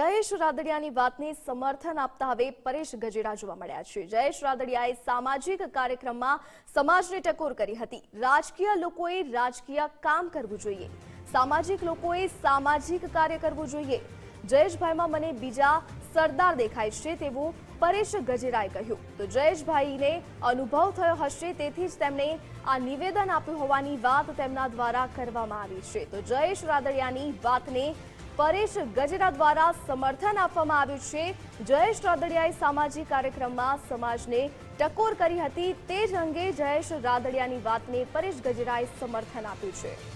જયેશ રાદડિયાની વાતને સમર્થન આપતા હવે પરેશ ગજેરા જોવા મળ્યા છે. જયેશ રાદડિયાએ સામાજિક કાર્યક્રમમાં સમાજને ટકોર કરી હતી. રાજકીય લોકોએ રાજકીય કામ કરવું જોઈએ. સામાજિક લોકોએ સામાજિક કાર્ય કરવું જોઈએ. જયેશભાઈમાં મને બીજા સરદાર દેખાય છે તેવું પરેશ ગજેરાએ કહ્યું. તો જયેશભાઈને અનુભવ થયો હશે તેથી જ તેમણે આ નિવેદન આપ્યું હોવાની વાત તેમના દ્વારા કરવામાં આવી છે. તો જયેશ રાદડિયાની વાતને પરેશ ગજેરા દ્વારા સમર્થન આપવામાં આવ્યું છે. જયેશ રાદડિયાએ સામાજિક કાર્યક્રમમાં સમાજને ટકોર કરી હતી. તે જ અંગે જયેશ રાદડિયાની વાતને પરેશ ગજેરાએ સમર્થન આપ્યું છે.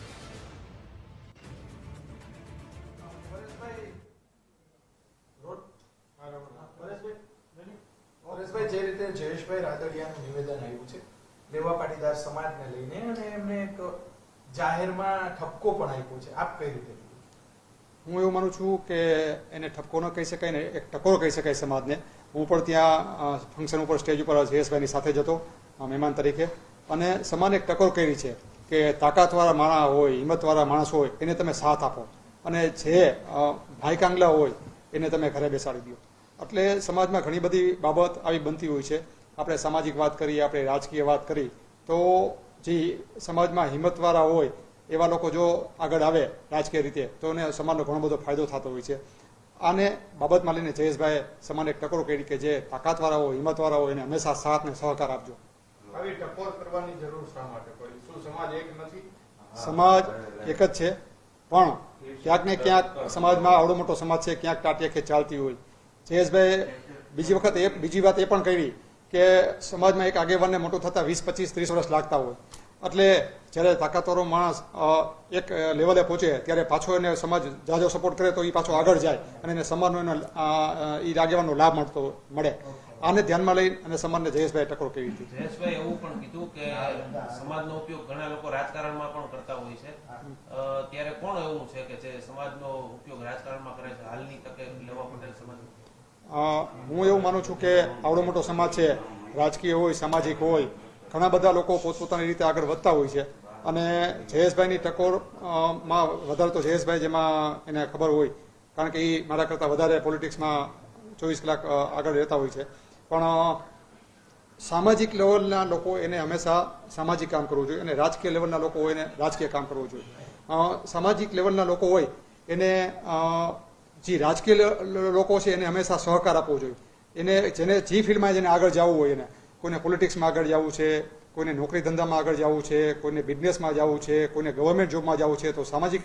જયેશભાઈ રાદડિયાનું નિવેદન આવ્યું છે. લેવા પાટીદાર સમાજને લઈને અને એમને એક જાહેરમાં ઠપકો પણ આપ્યો છે. આપ કઈ રીતે હું એવું માનું છું કે એને ઠપકો ન કહી શકાય ને એક ટકોર કહી શકાય સમાજને. હું પણ ત્યાં ફંક્શન ઉપર સ્ટેજ ઉપર જયેશભાઈની સાથે જતો મહેમાન તરીકે. અને સમાજને એક ટકોર કરી છે કે તાકાતવાળા માણસ હોય, હિંમતવાળા માણસ હોય, એને તમે સાથ આપો. અને જે ભાઈ કાંગલા હોય, એને તમે ઘરે બેસાડી દો. એટલે સમાજમાં ઘણી બધી બાબત આવી બનતી હોય છે. આપણે સામાજિક વાત કરીએ આપણે રાજકીય વાત કરી તો જે સમાજમાં હિંમતવાળા હોય એવા લોકો જો આગળ આવે રાજકીય રીતે તો એને સમાજનો ઘણો બધો ફાયદો થતો હોય છે. આને બાબતમાં લઈને જયેશભાઈએ સમાજને એક ટકોર કરી કે જે તાકાતવાળા હોય હિંમતવાળા હોય એને હંમેશા સાથ ને સહકાર આપજો. આવી ટકોર કરવાની જરૂર શા માટે પડી? શું સમાજ એક નથી? સમાજ એક જ છે પણ ક્યાંક ને ક્યાંક સમાજમાં આવડો મોટો સમાજ છે ક્યાંક ટાટિયા ચાલતી હોય. જયેશભાઈ બીજી વખત એ બીજી વાત એ પણ કરી કે સમાજમાં એક આગેવાનને મોટું થતા વીસ, પચીસ, ત્રીસ વર્ષ લાગતા હોય. એટલે જ્યારે તાકાતવાળો માણસ એક લેવલે પહોંચે, ત્યારે પાછો એને સમાજ જાજો સપોર્ટ કરે તો એ પાછો આગળ જાય અને એને સમાજનો એનો એ આગેવાનનો લાભ મળતો, મળે. આને ધ્યાનમાં લઈ અને સમાજને જયેશભાઈ ટકોર કેવી હતી જયેશભાઈ એવું પણ કીધું કે સમાજનો ઉપયોગ ઘણા લોકો રાજકારણમાં પણ કરતા હોય છે. ત્યારે કોણ એવું છે કે જે સમાજનો ઉપયોગ રાજકારણમાં કરે છે? હાલની તકે લેવા પટેલ સમાજ હું એવું માનું છું કે આવડો મોટો સમાજ છે, રાજકીય હોય, સામાજિક હોય, ઘણા બધા લોકો પોતપોતાની રીતે આગળ વધતા હોય છે. અને જયેશભાઈની ટકોરમાં વધારે તો જયેશભાઈ જેમાં એને ખબર હોય, કારણ કે એ મારા કરતાં વધારે પોલિટિક્સમાં ચોવીસ કલાક આગળ રહેતા હોય છે. પણ સામાજિક લેવલના લોકો એને હંમેશા સામાજિક કામ કરવું જોઈએ અને રાજકીય લેવલના લોકો હોય એને રાજકીય કામ કરવું જોઈએ. સામાજિક લેવલના લોકો હોય, એને જે રાજકીય લોકો છે એને હંમેશા સહકાર આપવો જોઈએ. એને જેને જે ફિલ્ડમાં જેને આગળ જવું હોય એને. કોઈને પોલિટિક્સમાં આગળ જવું છે, કોઈને નોકરી ધંધામાં આગળ જવું છે, કોઈને બિઝનેસમાં જવું છે, કોઈને ગવર્મેન્ટ જોબમાં જવું છે, તો સામાજિક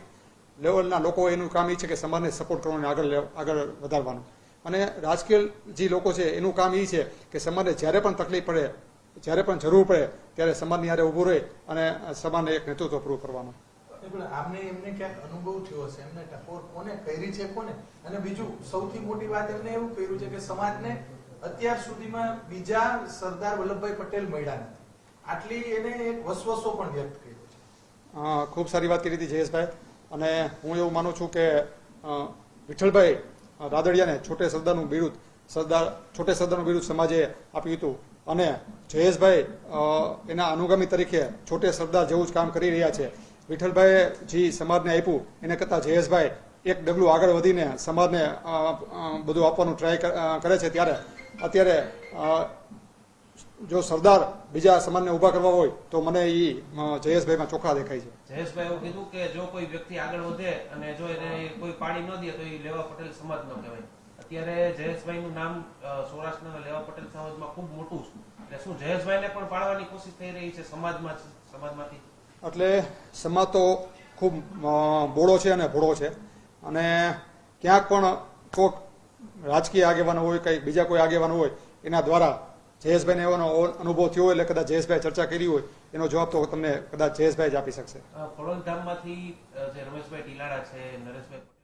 લેવલના લોકો એનું કામ એ છે કે સમાજને સપોર્ટ કરવાનું, આગળ આગળ વધારવાનું. અને રાજકીય જે લોકો છે એનું કામ એ છે કે સમાજને જ્યારે પણ તકલીફ પડે, જ્યારે પણ જરૂર પડે, ત્યારે સમાજની યારે ઊભું રહે અને સમાજને એક નેતૃત્વ પૂરું કરવાનું. આમને એમને ક્યાંક અનુભવ થયો હશે, એમને ટકોર કોને કરી છે કોને? અને બીજું, સૌથી મોટી વાત એમને એવું કર્યું છે કે સમાજને અત્યાર સુધીમાં બીજા સરદાર વલ્લભભાઈ પટેલ મળ્યા નથી. આટલી એને એક વસવસો પણ વ્યક્ત કર્યો છે. ખૂબ સારી વાત કરી હતી જયેશભાઈ અને હું એવું માનું છું કે વિઠ્ઠલભાઈ રાદડિયાને છોટે સરદારનું બિરુદ, સરદાર, છોટે સરદારનું બિરુદ સમાજે આપ્યું હતું. અને જયેશભાઈ એના અનુગામી તરીકે છોટે સરદાર જેવું જ કામ કરી રહ્યા છે. વિઠ્ઠલભાઈએ જે સમાજને આપ્યું, એને કરતાં જયેશભાઈ એક ડગલું આગળ વધીને સમાજને બધું આપવાનું ટ્રાય કરે છે ત્યારે. અત્યારે જો સરદાર બીજા સમાજને ઊભા કરવા હોય, તો મને એ જયેશભાઈમાં ચોખ્ખા દેખાય છે. જયેશભાઈ એવું કીધું કે જો કોઈ વ્યક્તિ આગળ વધે અને જો એને કોઈ પાડી ન દે, તો એ લેવા પટેલ સમાજ ન કહેવાય. અત્યારે જયેશભાઈનું નામ સૌરાષ્ટ્રના લેવા પટેલ સમાજમાં ખૂબ મોટું છે. એટલે શું જયેશભાઈને પણ પાડવાની કોશિશ થઈ રહી છે સમાજમાં, સમાજમાંથી? એટલે સમાજ તો ખૂબ બોળો છે અને ભોળો છે. અને ક્યાંક પણ કોઈક રાજકીય આગેવાનો હોય કંઈ બીજા કોઈ આગેવાનો હોય, એના દ્વારા જયેશભાઈને એવો અનુભવ થયો એટલે કદાચ જયેશભાઈ ચર્ચા કરી હોય, એનો જવાબ તો તમને કદાચ જયેશભાઈ જ આપી શકશે. જે રમેશભાઈ ટીલાડા છે, નરેશભાઈ